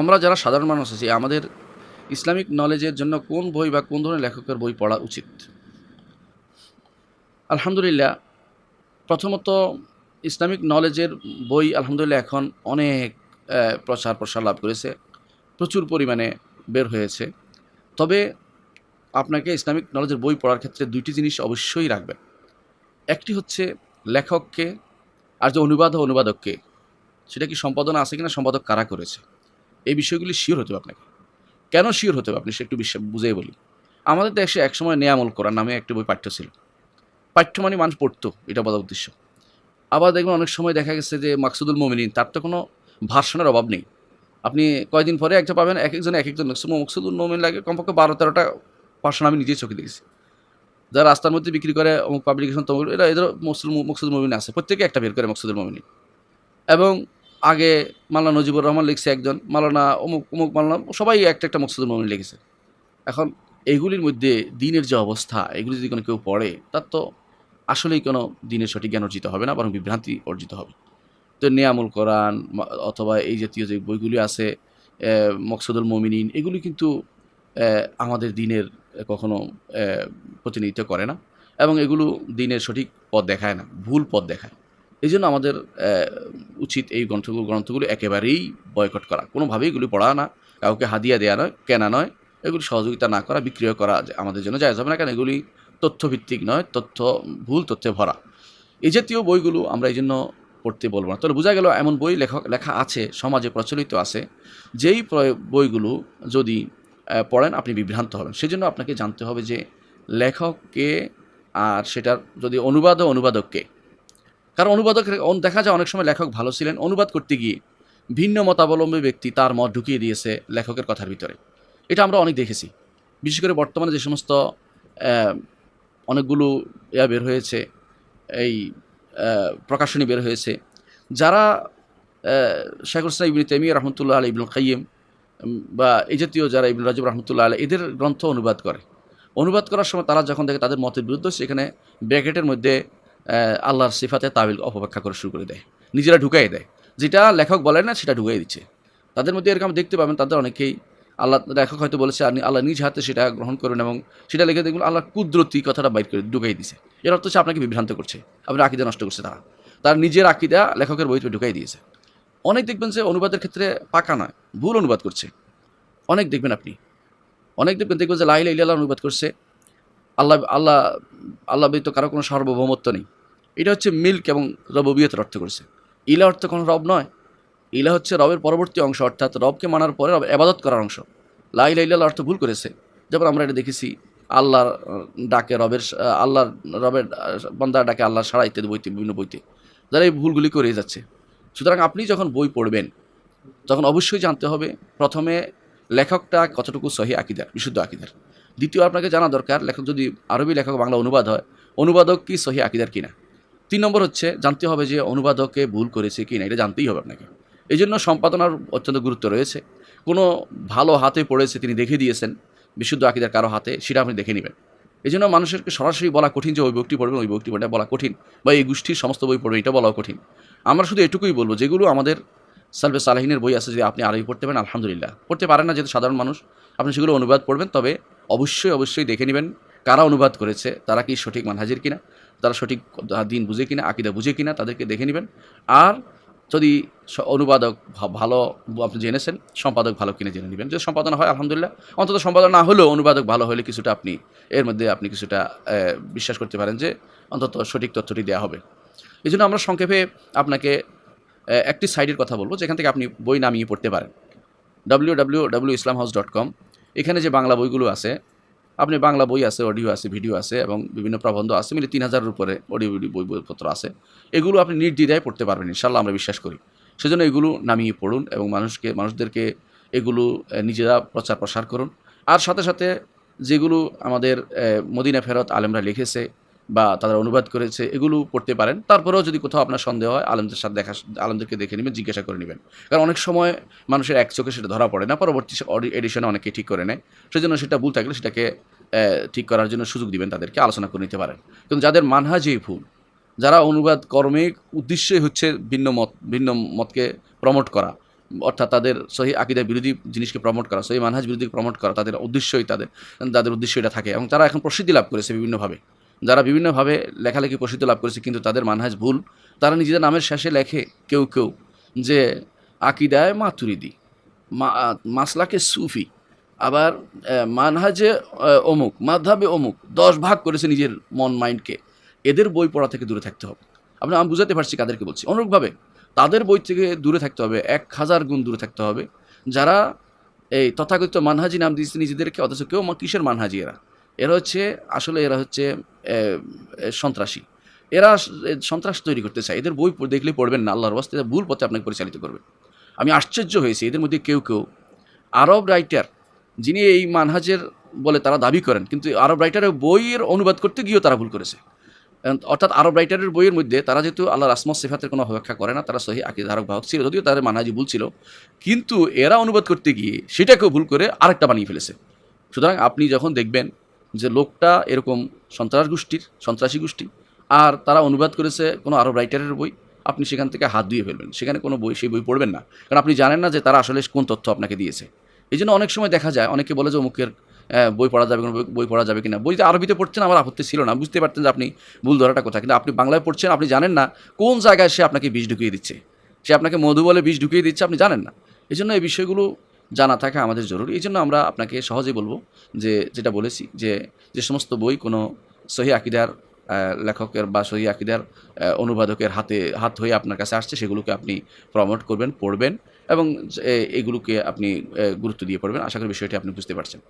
আমরা যারা সাধারণ মানুষ আছি, আমাদের ইসলামিক নলেজের জন্য কোন বই বা কোন ধরনের লেখকের বই পড়া উচিত? আলহামদুলিল্লাহ, প্রথমত ইসলামিক নলেজের বই আলহামদুলিল্লাহ এখন অনেক প্রচার প্রসার লাভ করেছে, প্রচুর পরিমাণে বের হয়েছে। তবে আপনাকে ইসলামিক নলেজের বই পড়ার ক্ষেত্রে দুইটি জিনিস অবশ্যই রাখবেন। একটি হচ্ছে লেখককে আর যে অনুবাদ অনুবাদককে, সেটা কি সম্পাদনা আছে কিনা, সম্পাদক কারা করেছে? এই বিষয়গুলি শিওর হতে হবে আপনাকে। কেন শিওর হতে হবে? আপনি সে একটু বিশ্ব বুঝিয়ে বলি। আমাদের দেশে একসময় নেয়ামল করার নামে একটি বই পাঠ্য ছিল। পাঠ্য মানে মানুষ পড়তো, এটা বলা উদ্দেশ্য। আবার দেখবেন অনেক সময় দেখা গেছে যে মাকসুদুল মোমিনিন, তার তো কোনো ভার্সনের অভাব নেই। আপনি কয়দিন পরে একটা পাবেন, এক একজন এক একজন। মকসুদুল মোমিন লাগে কমপক্ষে বারো তেরোটা ভার্সন আমি নিজেই চোখে দেখেছি। যারা রাস্তার মধ্যে বিক্রি করে, অমুক পাবলিকেশন তমুক, এরা এদের মকসুদ মকসুদুল মোমিন আছে। প্রত্যেকে একটা বের করে মকসুদুল মোমিনী এবং আগে মাল্লা নজিবুর রহমান লিখছে একজন মালানা অমুক অমুক মাল্লা সবাই একটা একটা মকসুদুল মোমিন লিখেছে। এখন এইগুলির মধ্যে দিনের যে অবস্থা, এগুলি যদি কোনো কেউ পড়ে, তার তো আসলেই কোনো দিনের সঠিক জ্ঞান অর্জিত হবে না, বরং বিভ্রান্তি অর্জিত হবে। তো নেয়ামুল কোরআন অথবা এই জাতীয় যে বইগুলি আছে মকসুদুল মমিনিন, এগুলি কিন্তু আমাদের দিনের কখনো প্রতিনিধিত্ব করে না, এবং এগুলো দিনের সঠিক পথ দেখায় না, ভুল পথ দেখায়। এই জন্য আমাদের উচিত এই গ্রন্থগুলো গ্রন্থগুলো একেবারেই বয়কট করা। কোনোভাবেই এগুলি পড়া না, কাউকে হাদিয়া দেওয়া নয়, কেনা নয়, এগুলি সহযোগিতা না করা, বিক্রিয় করা আমাদের জন্য যায় যাবে না কেন এগুলি তথ্যভিত্তিক নয়, তথ্য, ভুল তথ্যে ভরা। এই জাতীয় বইগুলো আমরা এই জন্য পড়তে বলব না। তাহলে বোঝা গেল এমন বই লেখক, লেখা আছে, সমাজে প্রচলিত আছে, যেই বইগুলো যদি পড়েন, আপনি বিভ্রান্ত হবেন। সেজন্য আপনাকে জানতে হবে যে লেখককে আর সেটার যদি অনুবাদ অনুবাদককে কারণ অনুবাদক দেখা যায় অনেক সময় লেখক ভালো ছিলেন, অনুবাদ করতে গিয়ে ভিন্ন মতাবলম্বী ব্যক্তি তার মত ঢুকিয়ে দিয়েছে লেখকের কথার ভিতরে। এটা আমরা অনেক দেখেছি। বিশেষ করে বর্তমানে যে সমস্ত অনেকগুলো ইয়া বের হয়েছে, এই প্রকাশনী বের হয়েছে, যারা শেখুল ইসলাম ইবিন তেমিয়া রহমতুল্লাহ আলী ইবনুল কাইম বা এই জাতীয় যারা ইবনুল রাজিব রহমতুল্লাহ আলী এদের গ্রন্থ অনুবাদ করে। অনুবাদ করার সময় তারা যখন দেখে তাদের মতের বিরুদ্ধে, সেখানে ব্র্যাকেটের মধ্যে আল্লাহর সিফাতে তাবিল অপব্যাখ্যা করে শুরু করে দেয়। নিজেরা ঢুকাই দেয়। যেটা লেখক বলে না, সেটা ঢুকাই দিচ্ছে। তাদের মধ্যে এরকম দেখতে পাবেন, তাদের অনেকেই আল্লাহ, লেখক হয়তো বলেছে, আপনি আল্লাহ নিজ হাতে সেটা গ্রহণ করবেন এবং সেটা লিখে দেখবেন আল্লাহ কুদরতি কথাটা বাইর করে ঢুকাই দিয়েছে। এর অর্থ হচ্ছে আপনাকে বিভ্রান্ত করছে, আপনার আকিদা নষ্ট করছে তারা। তার নিজের আকিদা লেখকের বইতে ঢুকাই দিয়েছে। অনেক দেখবেন যে অনুবাদের ক্ষেত্রে পাকা নয়, ভুল অনুবাদ করছে। অনেক দেখবেন আপনি, অনেক দেখবেন দেখবেন যে লাইলা ইল্লাহ অনুবাদ করছে। আল্লাহ আল্লাহ আল্লাহ ব্যতীত কারও কোনো সার্বভৌমত্ব নেই। এটা হচ্ছে মিল্ক এবং রববিয়তের অর্থ করেছে। ইলা অর্থ কোনো রব নয়। ইলা হচ্ছে রবের পরবর্তী অংশ, অর্থাৎ রবকে মানার পরে রব এবাদত করার অংশ। লাইলা ইল্লাহ অর্থ ভুল করেছে। যেমন আমরা এটা দেখেছি, আল্লাহর ডাকে রবের আল্লাহর রবের বন্দার ডাকে আল্লাহর সারা ইত্যাদি বইতে, বিভিন্ন বইতে, যারা এই ভুলগুলি করে যাচ্ছে। সুতরাং আপনি যখন বই পড়বেন, তখন অবশ্যই জানতে হবে, প্রথমে লেখকটা কতটুকু সহি আকিদার, বিশুদ্ধ আকিদার। দ্বিতীয়, আপনাকে জানা দরকার, লেখক যদি আরবি লেখক বাংলা অনুবাদ হয়, অনুবাদক কি সহি আকিদার কিনা? তিন নম্বর হচ্ছে জানতে হবে যে অনুবাদকে ভুল করেছে কি না, এটা জানতেই হবে আপনাকে। এই জন্য সম্পাদনার অত্যন্ত গুরুত্ব রয়েছে। কোনো ভালো হাতে পড়েছে তিনি দেখে দিয়েছেন, বিশুদ্ধ আকিদার কারও হাতে, সেটা আপনি দেখে নেবেন। এই জন্য মানুষেরকে সরাসরি বলা কঠিন যে ওই বইটি পড়বেন, ওই বইটি পড়বে বলা কঠিন, বা এই গোষ্ঠীর সমস্ত বই পড়বে এটা বলাও কঠিন। আমরা শুধু এটুকুই বলব, যেগুলো আমাদের সালবে সালাহিনের বই আছে যদি আপনি আরবি পড়তে পারেন, আলহামদুলিল্লাহ। পড়তে পারেন না যেহেতু সাধারণ মানুষ, আপনি সেগুলো অনুবাদ পড়বেন, তবে অবশ্যই অবশ্যই দেখে নেবেন কারা অনুবাদ করেছে, তারা কি সঠিক মানহাজির কিনা। তারা সঠিক দিন বুঝে কিনা, আকিদা বুঝে কিনা তাদেরকে দেখে নেবেন। আর যদি অনুবাদক ভালো আপনি জেনেছেন, সম্পাদক ভালো কিনে জেনে নেবেন। যদি সম্পাদনা হয়, আলহামদুলিল্লাহ। অন্তত সম্পাদনা না হলেও অনুবাদক ভালো হলে কিছুটা আপনি, এর মধ্যে আপনি কিছুটা বিশ্বাস করতে পারেন যে অন্তত সঠিক তথ্যটি দেওয়া হবে। এই জন্য আমরা সংক্ষেপে আপনাকে একটি সাইটের কথা বলব, যেখান থেকে আপনি বই নামিয়ে পড়তে পারেন। W W W Islam house dot com এখানে যে বাংলা বইগুলো আছে আপনি বাংলা বই আছে, অডিও আছে, ভিডিও আছে এবং বিভিন্ন প্রবন্ধ আছে, মিলে তিন হাজারের উপরে অডিও ভিডিও বই বইপত্র আছে। এগুলো আপনি নির্দ্বিধায় পড়তে পারবেন ইনশাল্লাহ আমরা বিশ্বাস করি। সেজন্য এগুলো নামিয়ে পড়ুন এবং মানুষকে, মানুষদেরকে এগুলো নিজেরা প্রচার প্রসার করুন। আর সাথে সাথে যেগুলো আমাদের মদিনা ফেরত আলেমরা লিখেছে বা তারা অনুবাদ করেছে, এগুলো পড়তে পারেন। তারপরেও যদি কোথাও আপনার সন্দেহ হয়, আলমদের সাথে দেখা, আলেমদেরকে দেখে নেবেন, জিজ্ঞাসা করে নেবেন। কারণ অনেক সময় মানুষের এক চোখে সেটা ধরা পড়ে না, পরবর্তী এডিশনে অনেকে ঠিক করে নেয়। সেজন্য সেটা ভুল থাকলে সেটাকে ঠিক করার জন্য সুযোগ দিবেন, তাদেরকে আলোচনা করে নিতে পারেন। কিন্তু যাদের মানহাজেই ভুল, যারা অনুবাদ কর্মে উদ্দেশ্যই হচ্ছে ভিন্ন মত, ভিন্ন মতকে প্রমোট করা, অর্থাৎ তাদের সহি আকিদা বিরোধী জিনিসকে প্রমোট করা, সহি মানহাজ বিরোধী প্রমোট করা, তাদের উদ্দেশ্যই তাদের তাদের উদ্দেশ্য এটা থাকে। এবং তারা এখন প্রসিদ্ধি লাভ করেছে বিভিন্নভাবে। যারা বিভিন্নভাবে লেখালেখি প্রসিদ্ধি লাভ করেছে কিন্তু তাদের মানহাজ ভুল। তারা নিজেদের নামের শেষে লেখে কেউ কেউ যে আকিদায় মাতুরিদি মাসলাকে সুফি, আবার মানহাজে অমুক মাধাবে অমুক, দশ ভাগ করেছে নিজের মন মাইন্ডকে। এদের বই পড়া থেকে দূরে থাকতে হবে। আপনি, আমি বুঝাতে পারছি কাদেরকে বলছি। অনুরূপভাবে তাদের বই থেকে দূরে থাকতে হবে, এক হাজার গুণ দূরে থাকতে হবে। যারা এই তথাকথিত মানহাজি নাম দিয়েছে নিজেদেরকে, অথচ কেউ কিসের মানহাজি এরা? এরা হচ্ছে, আসলে এরা হচ্ছে সন্ত্রাসী। এরা সন্ত্রাস তৈরি করতে চায়। এদের বই দেখলে পড়বেন না, আল্লাহর বাস্তে ভুল পথে আপনাকে পরিচালিত করবে। আমি আশ্চর্য হয়েছি, এদের মধ্যে কেউ কেউ আরব রাইটার, যিনি এই মানহাজের বলে তারা দাবি করেন, কিন্তু আরব রাইটারের বইয়ের অনুবাদ করতে গিয়েও তারা ভুল করেছে। অর্থাৎ আরব রাইটারের বইয়ের মধ্যে তারা যেহেতু আল্লাহ আসমত সিফাতের কোনো ব্যাখ্যা করে না, তারা সহি আকিদ ধারক বাহক ছিল, যদিও তাদের মানহাজি ভুল ছিল, কিন্তু এরা অনুবাদ করতে গিয়ে সেটাকেও ভুল করে আরেকটা বানিয়ে ফেলেছে। সুতরাং আপনি যখন দেখবেন যে লোকটা এরকম সন্ত্রাস গোষ্ঠীর, সন্ত্রাসী গোষ্ঠী, আর তারা অনুবাদ করেছে কোনো আরব রাইটারের বই, আপনি সেখান থেকে হাত ধুয়ে ফেলবেন। সেখানে কোনো বই, সেই বই পড়বেন না। কারণ আপনি জানেন না যে তারা আসলে কোন তথ্য আপনাকে দিয়েছে। এই জন্য অনেক সময় দেখা যায়, অনেকে বলে যে অমুকের বই পড়া যাবে কোনো, বই- পড়া যাবে কিনা। বইতে আরবিতে পড়ছেন, আমার আপত্তি ছিল না। বুঝতে পারতেন যে আপনি ভুল ধরাটা কোথায়। কিন্তু আপনি বাংলায় পড়ছেন, আপনি জানেন না কোন জায়গায় সে আপনাকে বিষ ঢুকিয়ে দিচ্ছে। সে আপনাকে মধু বলে বিষ ঢুকিয়ে দিচ্ছে, আপনি জানেন না। এই জন্য এই বিষয়গুলো জানা থাকা আমাদের জরুরি। এই জন্য আমরা আপনাকে সহজেই বলব যে, যেটা বলেছি যে যে সমস্ত বই কোনো সহি আকিদার লেখকের বা সহি আকিদার অনুবাদকের হাতে, হাত হয়ে আপনার কাছে আসছে, সেগুলোকে আপনি প্রমোট করবেন, পড়বেন এবং এগুলোকে আপনি গুরুত্ব দিয়ে পড়বেন। আশা করি বিষয়টি আপনি বুঝতে পারছেন।